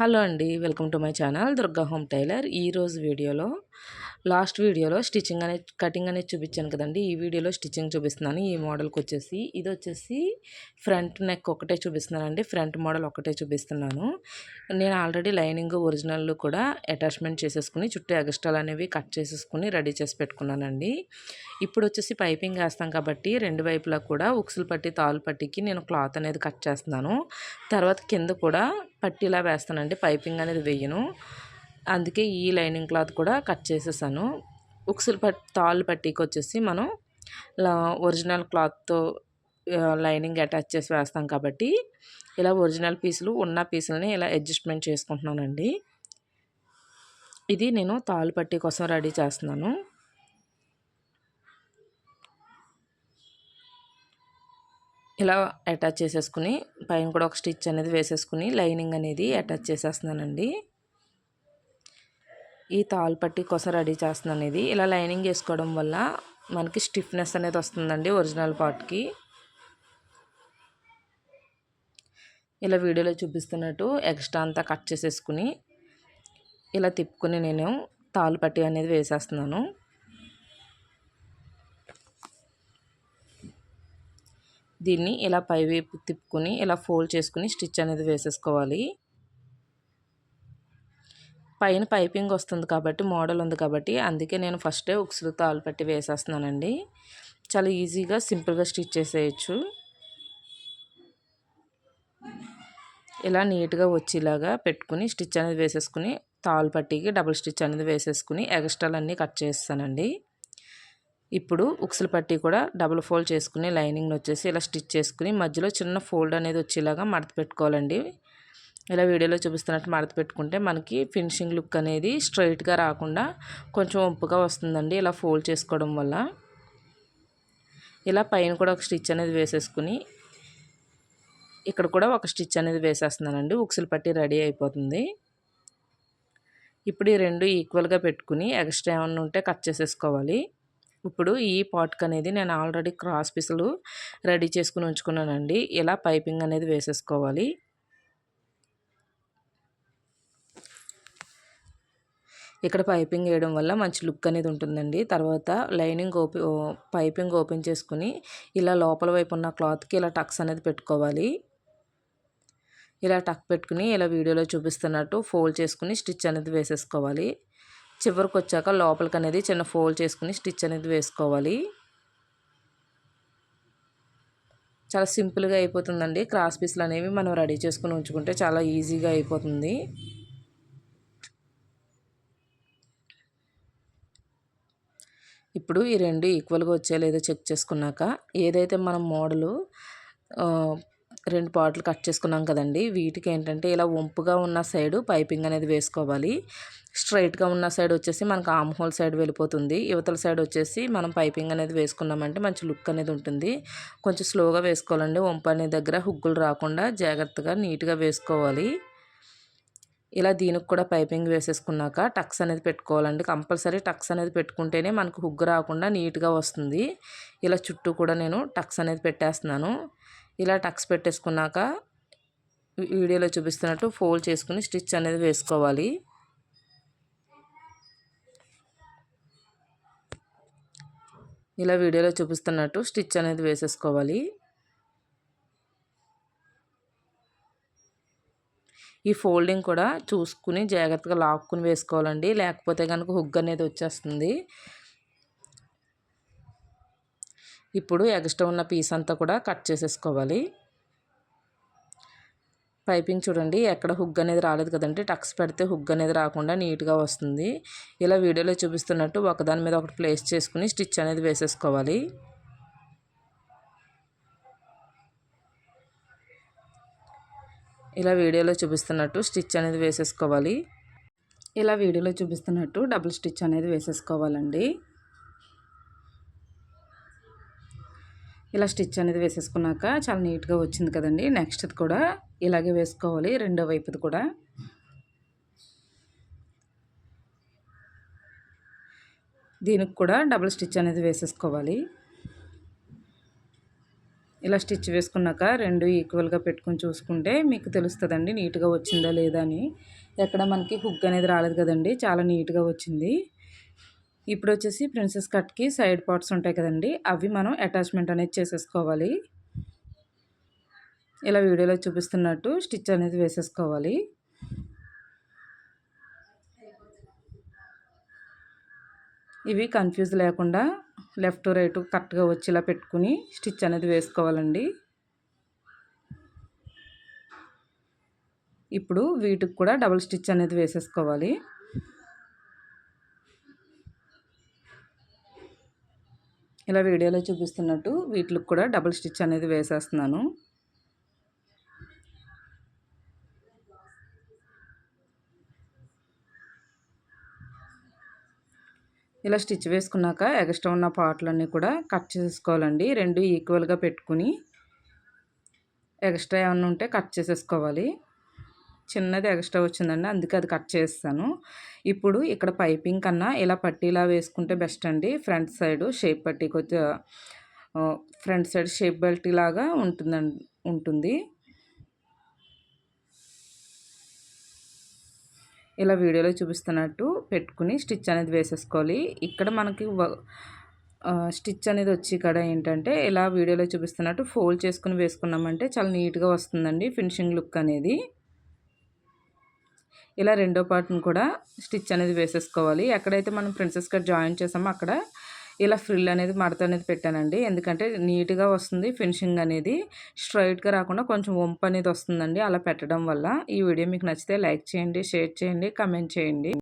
Hello అండి welcome to my channel Durga home tailor. ఈరోజు వీడియోలో లాస్ట్ వీడియోలో స్టిచ్చింగ్ అనేది కటింగ్ అనేది చూపించాను కదండి. ఈ వీడియోలో స్టిచ్చింగ్ చూపిస్తున్నాను. ఈ మోడల్కి వచ్చేసి ఇది వచ్చేసి ఫ్రంట్ నెక్ ఒకటే చూపిస్తున్నానండి. ఫ్రంట్ మోడల్ ఒకటే చూపిస్తున్నాను. నేను ఆల్రెడీ లైనింగ్ ఒరిజినల్ కూడా అటాచ్మెంట్ చేసేసుకుని చుట్టూ ఎగస్ట్రాలు అనేవి కట్ చేసేసుకుని రెడీ చేసి పెట్టుకున్నానండి. ఇప్పుడు వచ్చేసి పైపింగ్ వేస్తాం కాబట్టి రెండు వైపులా కూడా ఉక్సులు పట్టి తాలు పట్టికి నేను క్లాత్ అనేది కట్ చేస్తున్నాను. తర్వాత కింద కూడా పట్టిలా వేస్తానండి. పైపింగ్ అనేది వేయను. అందుకే ఈ లైనింగ్ క్లాత్ కూడా కట్ చేసేసాను. ఉక్సులు పట్టి తాళ్ళు పట్టీకి వచ్చేసి మనం ఒరిజినల్ క్లాత్తో లైనింగ్ అటాచ్ చేసి వేస్తాం కాబట్టి ఇలా ఒరిజినల్ పీసులు ఉన్న పీసులని ఇలా అడ్జస్ట్మెంట్ చేసుకుంటున్నానండి. ఇది నేను తాళ్ళు పట్టీ కోసం రెడీ చేస్తున్నాను. ఇలా అటాచ్ చేసేసుకుని పైన కూడా ఒక స్టిచ్ అనేది వేసేసుకుని లైనింగ్ అనేది అటాచ్ చేసేస్తున్నానండి. ఈ తాల్పట్టి కొస కోసం రెడీ చేస్తున్నాను ఇది ఇలా లైనింగ్ వేసుకోవడం వల్ల మనకి స్టిఫ్నెస్ అనేది వస్తుందండి ఒరిజినల్ పార్ట్కి ఇలా వీడియోలో చూపిస్తున్నట్టు ఎక్స్ట్రా అంతా కట్ చేసేసుకుని ఇలా తిప్పుకుని నేను తాలు పట్టి అనేది వేసేస్తున్నాను. దీన్ని ఇలా పైవైపు తిప్పుకొని ఇలా ఫోల్డ్ చేసుకుని స్టిచ్ అనేది వేసేసుకోవాలి. పైన పైపింగ్ వస్తుంది కాబట్టి మోడల్ ఉంది కాబట్టి అందుకే నేను ఫస్టే ఉక్సులు తాలు పట్టి వేసేస్తున్నానండి. చాలా ఈజీగా సింపుల్గా స్టిచ్ చేసేయచ్చు. ఇలా నీట్గా వచ్చేలాగా పెట్టుకుని స్టిచ్ అనేది వేసేసుకుని తాలు పట్టికి డబుల్ స్టిచ్ అనేది వేసేసుకుని ఎగస్ట్రాలన్నీ అన్నీ కట్ చేస్తానండి. ఇప్పుడు ఉక్సుల పట్టి కూడా డబుల్ ఫోల్డ్ చేసుకుని లైనింగ్ వచ్చేసి ఇలా స్టిచ్ చేసుకుని మధ్యలో చిన్న ఫోల్డ్ అనేది వచ్చేలాగా మడత పెట్టుకోవాలండి. ఇలా వీడియోలో చూపిస్తున్నట్టు మడత పెట్టుకుంటే మనకి ఫినిషింగ్ లుక్ అనేది స్ట్రైట్గా రాకుండా కొంచెం ఒప్పుగా వస్తుందండి. ఇలా ఫోల్డ్ చేసుకోవడం వల్ల. ఇలా పైన కూడా ఒక స్టిచ్ అనేది వేసేసుకుని ఇక్కడ కూడా ఒక స్టిచ్ అనేది వేసేస్తున్నానండి. ఉక్సులు పట్టి రెడీ అయిపోతుంది. ఇప్పుడు ఈ రెండు ఈక్వల్గా పెట్టుకుని ఎక్స్ట్రా ఏమన్నా ఉంటే కట్ చేసేసుకోవాలి. ఇప్పుడు ఈ పాట్కి అనేది నేను ఆల్రెడీ క్రాస్ పీసులు రెడీ చేసుకుని ఉంచుకున్నానండి. ఇలా పైపింగ్ అనేది వేసేసుకోవాలి. ఇక్కడ పైపింగ్ వేయడం వల్ల మంచి లుక్ అనేది ఉంటుందండి. తర్వాత లైనింగ్ ఓపెన్ పైపింగ్ ఓపెన్ చేసుకుని ఇలా లోపల వైపు ఉన్న క్లాత్కి ఇలా టక్స్ అనేది పెట్టుకోవాలి. ఇలా టక్ పెట్టుకుని ఇలా వీడియోలో చూపిస్తున్నట్టు ఫోల్డ్ చేసుకుని స్టిచ్ అనేది వేసేసుకోవాలి. చివరికి వచ్చాక లోపలికి అనేది చిన్న ఫోల్డ్ చేసుకుని స్టిచ్ అనేది వేసుకోవాలి. చాలా సింపుల్గా అయిపోతుందండి. క్రాస్ పీస్లు అనేవి మనం రెడీ చేసుకుని ఉంచుకుంటే చాలా ఈజీగా అయిపోతుంది. ఇప్పుడు ఈ రెండు ఈక్వల్గా వచ్చే లేదో చెక్ చేసుకున్నాక ఏదైతే మనం మోడలు రెండు పార్ట్లు కట్ చేసుకున్నాం కదండి వీటికి ఏంటంటే ఇలా వంపుగా ఉన్న సైడు పైపింగ్ అనేది వేసుకోవాలి. స్ట్రైట్గా ఉన్న సైడ్ వచ్చేసి మనకు ఆమ్ హోల్ సైడ్ వెళ్ళిపోతుంది. యువతల సైడ్ వచ్చేసి మనం పైపింగ్ అనేది వేసుకున్నామంటే మంచి లుక్ అనేది ఉంటుంది. కొంచెం స్లోగా వేసుకోవాలండి. వంపు అనే దగ్గర హుగ్గులు రాకుండా జాగ్రత్తగా నీట్గా వేసుకోవాలి. ఇలా దీనికి కూడా పైపింగ్ వేసేసుకున్నాక టక్స్ అనేది పెట్టుకోవాలండి. కంపల్సరీ టక్స్ అనేది పెట్టుకుంటేనే మనకు హుగ్గు రాకుండా నీట్గా వస్తుంది. ఇలా చుట్టూ కూడా నేను టక్స్ అనేది పెట్టేస్తున్నాను. ఇలా టక్స్ పెట్టేసుకున్నాక వీడియోలో చూపిస్తున్నట్టు ఫోల్డ్ చేసుకుని స్టిచ్ అనేది వేసుకోవాలి. ఇలా వీడియోలో చూపిస్తున్నట్టు స్టిచ్ అనేది వేసేసుకోవాలి. ఈ ఫోల్డింగ్ కూడా చూసుకుని జాగ్రత్తగా లాక్కుని వేసుకోవాలండి. లేకపోతే కనుక హుగ్ అనేది వచ్చేస్తుంది. ఇప్పుడు ఎక్స్ట్రా ఉన్న పీస్ అంతా కూడా కట్ చేసేసుకోవాలి. పైపింగ్ చూడండి ఎక్కడ హుగ్ అనేది రాలేదు కదండి. టక్స్ పెడితే హుగ్ అనేది రాకుండా నీట్గా వస్తుంది. ఇలా వీడియోలో చూపిస్తున్నట్టు ఒకదాని మీద ఒకటి ప్లేస్ చేసుకుని స్టిచ్ అనేది వేసేసుకోవాలి. ఇలా వీడియోలో చూపిస్తున్నట్టు స్టిచ్ అనేది వేసేసుకోవాలి. ఇలా వీడియోలో చూపిస్తున్నట్టు డబుల్ స్టిచ్ అనేది వేసేసుకోవాలండి. ఇలా స్టిచ్ అనేది వేసేసుకున్నాక చాలా నీట్గా వచ్చింది కదండి. నెక్స్ట్ కూడా ఇలాగే వేసుకోవాలి రెండో వైపుది కూడా. దీనికి కూడా డబుల్ స్టిచ్ అనేది వేసేసుకోవాలి. ఇలా స్టిచ్ వేసుకున్నాక రెండు ఈక్వల్గా పెట్టుకుని చూసుకుంటే మీకు తెలుస్తుందండి నీట్గా వచ్చిందా లేదా అని. ఎక్కడ మనకి హుక్ అనేది రాలేదు కదండి చాలా నీట్గా వచ్చింది. ఇప్పుడు వచ్చేసి ప్రిన్సెస్ కట్కి సైడ్ పార్ట్స్ ఉంటాయి కదండి అవి మనం అటాచ్మెంట్ అనేది చేసేసుకోవాలి. ఇలా వీడియోలో చూపిస్తున్నట్టు స్టిచ్ అనేది వేసేసుకోవాలి. ఇవి కన్ఫ్యూజ్ లేకుండా లెఫ్ట్ రైట్ కరెక్ట్గా వచ్చేలా పెట్టుకుని స్టిచ్ అనేది వేసుకోవాలండి. ఇప్పుడు వీటికి కూడా డబుల్ స్టిచ్ అనేది వేసేసుకోవాలి. ఇలా వీడియోలో చూపిస్తున్నట్టు వీటికి కూడా డబుల్ స్టిచ్ అనేది వేసేస్తున్నాను. ఇలా స్టిచ్ వేసుకున్నాక ఎక్స్ట్రా ఉన్న పార్ట్లన్నీ కూడా కట్ చేసుకోవాలండి. రెండు ఈక్వల్గా పెట్టుకుని ఎక్స్ట్రా ఏమన్నా ఉంటే కట్ చేసేసుకోవాలి. చిన్నది ఎక్స్ట్రా వచ్చిందండి అందుకే అది కట్ చేస్తాను. ఇప్పుడు ఇక్కడ పైపింగ్ కన్నా ఇలా పట్టీలా వేసుకుంటే బెస్ట్ అండి. ఫ్రంట్ సైడ్ షేప్ పట్టీ కొద్దిగా ఫ్రంట్ సైడ్ షేప్ బెల్ట్ లాగా ఉంటుందండి ఉంటుంది. ఇలా వీడియోలో చూపిస్తున్నట్టు పెట్టుకుని స్టిచ్ అనేది వేసేసుకోవాలి. ఇక్కడ మనకి స్టిచ్ అనేది వచ్చి ఇక్కడ ఏంటంటే ఇలా వీడియోలో చూపిస్తున్నట్టు ఫోల్డ్ చేసుకుని వేసుకున్నామంటే చాలా నీట్గా వస్తుందండి ఫినిషింగ్ లుక్ అనేది. ఇలా రెండో పార్ట్ను కూడా స్టిచ్ అనేది వేసేసుకోవాలి. ఎక్కడైతే మనం ప్రిన్సెస్ కట్ జాయిన్ చేసామో అక్కడ ఇలా ఫ్రిల్ అనేది మడత అనేది పెట్టానండి. ఎందుకంటే నీట్గా వస్తుంది ఫినిషింగ్ అనేది. స్ట్రైట్గా రాకుండా కొంచెం వంపు అనేది వస్తుందండి అలా పెట్టడం వల్ల. ఈ వీడియో మీకు నచ్చితే లైక్ చేయండి షేర్ చేయండి కమెంట్ చేయండి.